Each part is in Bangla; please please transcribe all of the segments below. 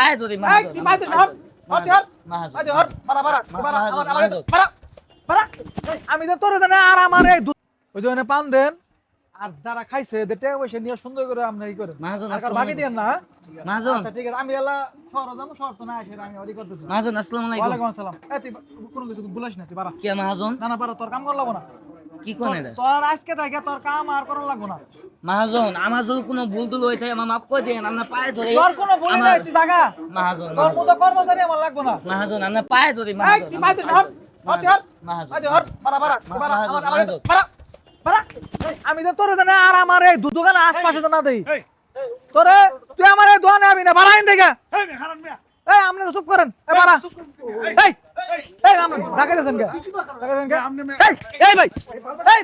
পায়ে ধরি আমি যে তোর জানে আর আমার এই ওই যে ওখানে পান দেন আর যারা খাইছে টেকা পয়সা নিয়ে সুন্দর করে ই আর বাকি দিয়েন না হ্যাঁ? মাহাজন। আচ্ছা ঠিক আছে আমি এলা শহর যাব শহর তো না এসে আমি ওই করতেছি। মাহাজন আসসালামু আলাইকুম। ওয়ালাইকুম আসসালাম। এই তুই কোনো কিছু বলিস না তুই কে মাহাজন? না না তোর কাম করা লাগবো না। কি কোন এটা? তোর আজকে থেকে তোর কাম আর করা লাগবো না। মাহাজন আমার যদি কোনো ভুল টুল হয়ে থাকে আমার মাফ করে দিন আপনার পায়ে ধরে তোর কোনো ভুল নাই তুই জাগা মাহাজন তোর মতো কর্মচারী আমার লাগবো না মাহাজন আপনার পায়ে ধরি মাহাজন হর হর আমার আমার আমি যে তোর জানে আর আমার এই দু- দোকানে আশপাশে তো না দেই তোরে তুই আমার এই দোকানে আবি না বাড়াইন থেকে এই আপনারা চুপ করেন এই বাড়া এই এই ঢাকা দিয়েছেন কে ঢাকা দিয়েছেন কে এই ভাই এই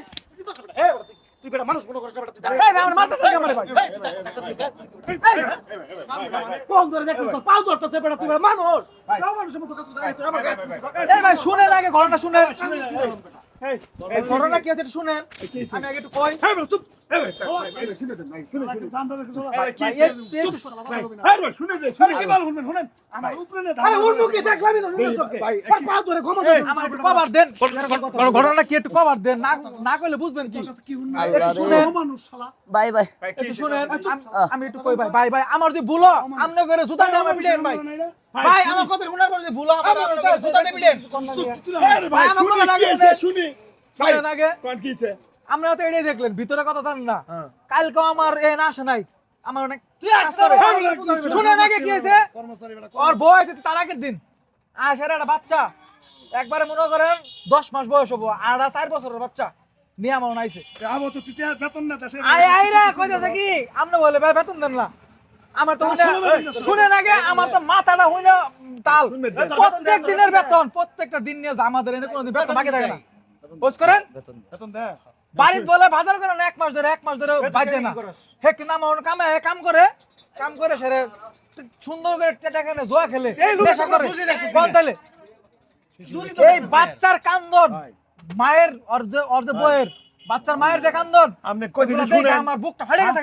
তুই বেটা মানুষ মনে করিস না বেটা তুই এই আমার আমরা মারতেছেন আমারে ভাই কোন ধরে দেখছিস তোর পাও ধরতেছে বেটা তুই বেটা মানুষ তাও মানুষের মতো কাজ করতে তুই আমার এই ভাই শুনেন আগে ঘটনা শুনেন এই ঘটনা কি আছে শুনেন আমি আগে একটু কই এই চুপ আমি একটু ভাই ভাই আমার যদি ভুলো আমি করে জুতা দিয়ে আমার পিলেন ভাই ভাই আমার কথা শোনার পর যদি আমার জুতা দিয়ে পিলেন শুনি আগে কোন আপনারা তো এটাই দেখলেন ভিতরে কথা জানেন না। হ্যাঁ। কালকে আমার এ না আসে নাই। আমার অনেক শুনেন আগে কি হয়েছে? ওর বউ আছে তার আগের দিন। আসার একটা বাচ্চা। একবারে মনে করেন দশ মাস বয়স হব আর চার বছরের বাচ্চা। নিয়ে আমার নাইছে বেতন না কইতেছে কি? আপনি বলে বেতন দেন না। আমার তো শুনে- আগে আমার তো মাথাটা উম, তাল। প্রত্যেক দিনের বেতন। প্রত্যেকটা দিন নিয়ে আমাদের এনে কোনোদিন বেতন বাকি থাকে না। বুঝ করেন? বেতন দে। বাড়িতে বলে বাজার করে না এক মাস ধরে এক মাস ধরে বাজে না। হে কিন্তু আমার? কামে হে কাম করে কাম করে সেরে সুন্দর করে টেটা কেনে জোয়া খেলে। নেশা করে। কোন তাহলে এই বাচ্চার কান্দন মায়ের অর্ধ অর্ধ বয়ের বাচ্চার মায়ের যে কান্দন। আমার বুকটা ফাটে গেছে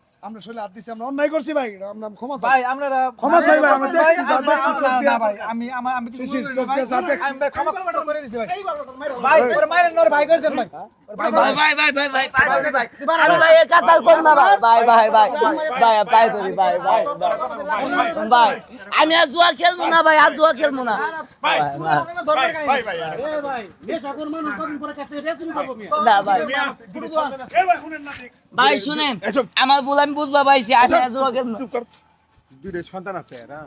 আমরা শরীরে হাত দিছি আমরা অন্যায় করছি ভাই আমরা ক্ষমা চাই ভাই আমরা ক্ষমা চাই ভাই আমরা না ভাই আমি আমার আমি আমি ক্ষমা করে দিছি ভাই ভাই ভাই করে দেন ভাই ভাই ভাই ভাই ভাই ভাই ভাই ভাই ভাই ভাই ভাই ভাই ভাই ভাই ভাই ভাই ভাই আমি আর জুয়া খেলব না ভাই আর জুয়া খেলব না ভাই ভাই ভাই ভাই ভাই ভাই না ভাই শুনেন আমার ভুল আমি বুঝবা পাইছি আমি। দুইটা সন্তান আছে এরা।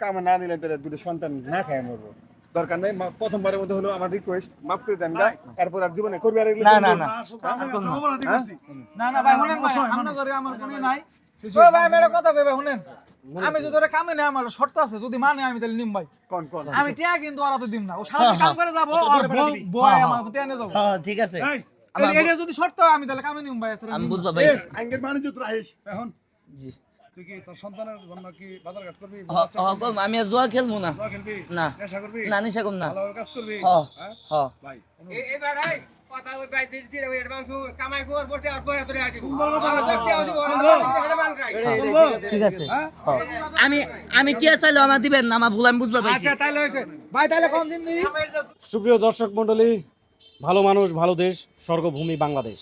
কামে না দিলে তোরা দুটো সন্তান না খায় মরবো। দরকার নেই প্রথমবারের মধ্যে হলো আমার রিকোয়েস্ট মাফ করে দেন গা। এরপর আর জীবনে করবি আর না, না, না। না না ভাই শুনেন ভাই আমরা করে আমার কোনো নাই। ও ভাই আমি কথা কই শুনেন। আমি যদি ওরা কামে না আমার শর্ত আছে যদি মানে আমি তাহলে নিম ভাই। কোন কোন? আমি টিয়া কিন্তু ওরা তো দিম না। ও সারা কাম করে যাব আর বউ- আমার টিয়া নিয়ে যাব। হ্যাঁ ঠিক আছে। এটা যদি শর্ত আমি তাহলে কামে নিম ভাই আমি নিম বুঝবা এ, পাইছি বাণিজ্য তো রাহিস। এখন? জি। তুই কি তোর সন্তানের জন্য কি বাজার ঘাট করবি? হ হ করব, আমি আর জুয়া খেলব না। জুয়া খেলবি? না। নেশা করবি? না নিশা করব না। ভালো কাজ করবি? হ হ্যাঁ? ভাই এবার এই কথা ওই ভাই দিদি দিদি ওই কামাই কর বটে আর ধরে আসিব শুনব? ঠিক আছে হ্যাঁ? আমি আমি টিয়া চাইলে আমার দিবেন না আমার ভুল আমি বুঝবা আচ্ছা তাহলে হয়েছে। ভাই তাহলে কোন দিন সুপ্রিয় দর্শক মণ্ডলী ভালো মানুষ, ভালো দেশ, স্বর্গভূমি বাংলাদেশ।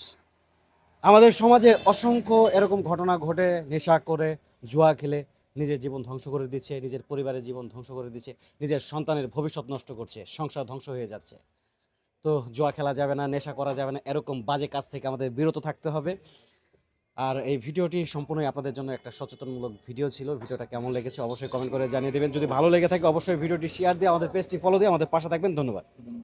আমাদের সমাজে অসংখ্য এরকম ঘটনা ঘটে, নেশা করে, জুয়া খেলে, নিজের জীবন ধ্বংস করে দিচ্ছে, নিজের পরিবারের জীবন ধ্বংস করে দিচ্ছে, নিজের সন্তানের ভবিষ্যৎ নষ্ট করছে, সংসার ধ্বংস হয়ে যাচ্ছে। তো জুয়া খেলা যাবে না, নেশা করা যাবে না, এরকম বাজে কাজ থেকে আমাদের বিরত থাকতে হবে। আর এই ভিডিওটি সম্পূর্ণই আপনাদের জন্য একটা সচেতনমূলক ভিডিও ছিল। ভিডিওটা কেমন লেগেছে অবশ্যই কমেন্ট করে জানিয়ে দেবেন। যদি ভালো লেগে থাকে, অবশ্যই ভিডিওটি শেয়ার দিয়ে আমাদের পেজটি ফলো দিয়ে আমাদের পাশে থাকবেন। ধন্যবাদ।